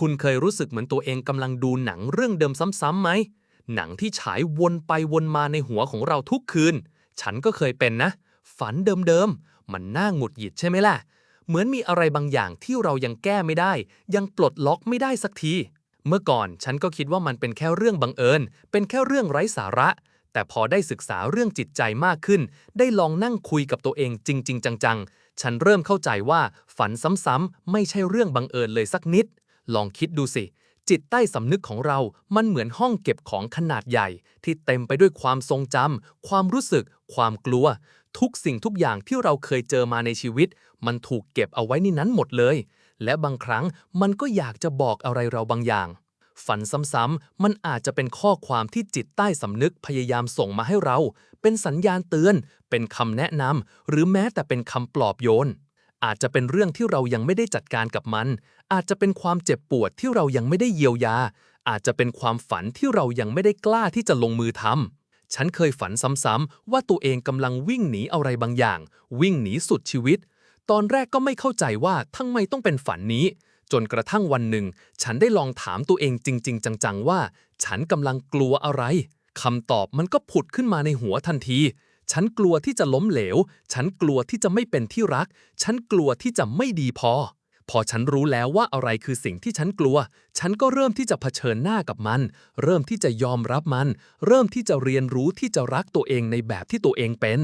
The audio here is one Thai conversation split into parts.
คุณเคยรู้สึกเหมือนตัวเองกำลังดูหนังเรื่องเดิมซ้ำๆไหม หนังที่ฉายวนไปวนมาในหัวของเราทุกคืน ฉันก็เคยเป็นนะ ฝันเดิมๆ มันน่าหงุดหงิดใช่ไหมล่ะ เหมือนมีอะไรบางอย่างที่เรายังแก้ไม่ได้ ยังปลดล็อกไม่ได้สักที เมื่อก่อนฉันก็คิดว่ามันเป็นแค่เรื่องบังเอิญ เป็นแค่เรื่องไร้สาระ แต่พอได้ศึกษาเรื่องจิตใจมากขึ้น ได้ลองนั่งคุยกับตัวเองจริง ๆ จังๆ ฉันเริ่มเข้าใจว่าฝันซ้ำๆไม่ใช่เรื่องบังเอิญเลยสักนิด ลองคิดดูสิ จิตใต้สำนึกของเรา มันเหมือนห้องเก็บของขนาดใหญ่ ที่เต็มไปด้วยความทรงจำ ความรู้สึก ความกลัว ทุกสิ่งทุกอย่างที่เราเคยเจอมาในชีวิต มันถูกเก็บเอาไว้ในนั้นหมดเลย และบางครั้งมันก็อยากจะบอกอะไรเราบางอย่าง ฝันซ้ำๆ มันอาจจะเป็นข้อความที่จิตใต้สำนึกพยายามส่งมาให้เรา เป็นสัญญาณเตือน เป็นคำแนะนำ หรือแม้แต่เป็นคำปลอบโยน อาจจะเป็นเรื่องที่เรายังไม่ได้จัดการกับมัน อาจจะเป็นความเจ็บปวดที่เรายังไม่ได้เยียวยา อาจจะเป็นความฝันที่เรายังไม่ได้กล้าที่จะลงมือทำฉันเคยฝันซ้ำๆว่าตัวเองกำลังวิ่งหนีอะไรบางอย่าง วิ่งหนีสุดชีวิต ตอนแรกก็ไม่เข้าใจว่าทำไมต้องเป็นฝันนี้ จนกระทั่งวันหนึ่ง ฉันได้ลองถามตัวเองจริง ๆ จังๆว่า ฉันกำลังกลัวอะไรคำตอบมันก็ผุดขึ้นมาในหัวทันที ฉันกลัวที่จะล้มเหลว ฉันกลัวที่จะไม่เป็นที่รัก ฉันกลัวที่จะไม่ดีพอ พอฉันรู้แล้วว่าอะไรคือสิ่งที่ฉันกลัว ฉันก็เริ่มที่จะเผชิญหน้ากับมัน เริ่มที่จะยอมรับมัน เริ่มที่จะเรียนรู้ที่จะรักตัวเองในแบบที่ตัวเองเป็น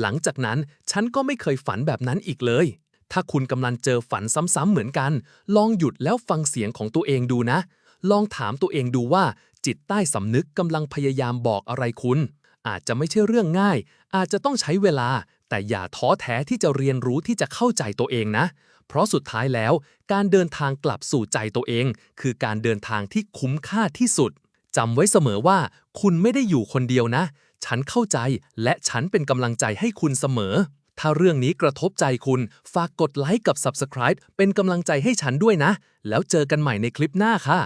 หลังจากนั้นฉันก็ไม่เคยฝันแบบนั้นอีกเลย ถ้าคุณกำลังเจอฝันซ้ำๆเหมือนกัน ลองหยุดแล้วฟังเสียงของตัวเองดูนะ ลองถามตัวเองดูว่าจิตใต้สำนึกกำลังพยายามบอกอะไรคุณ อาจจะไม่ใช่เรื่องง่าย อาจจะต้องใช้เวลา แต่อย่าท้อแท้ที่จะเรียนรู้ที่จะเข้าใจตัวเองนะ เพราะสุดท้ายแล้ว การเดินทางกลับสู่ใจตัวเอง คือการเดินทางที่คุ้มค่าที่สุดจำไว้เสมอว่า คุณไม่ได้อยู่คนเดียวนะ ฉันเข้าใจและฉันเป็นกำลังใจให้คุณเสมอ ถ้าเรื่องนี้กระทบใจคุณ ฝากกดไลค์กับ Subscribe เป็นกำลังใจให้ฉันด้วยนะ แล้วเจอกันใหม่ในคลิปหน้าค่ะ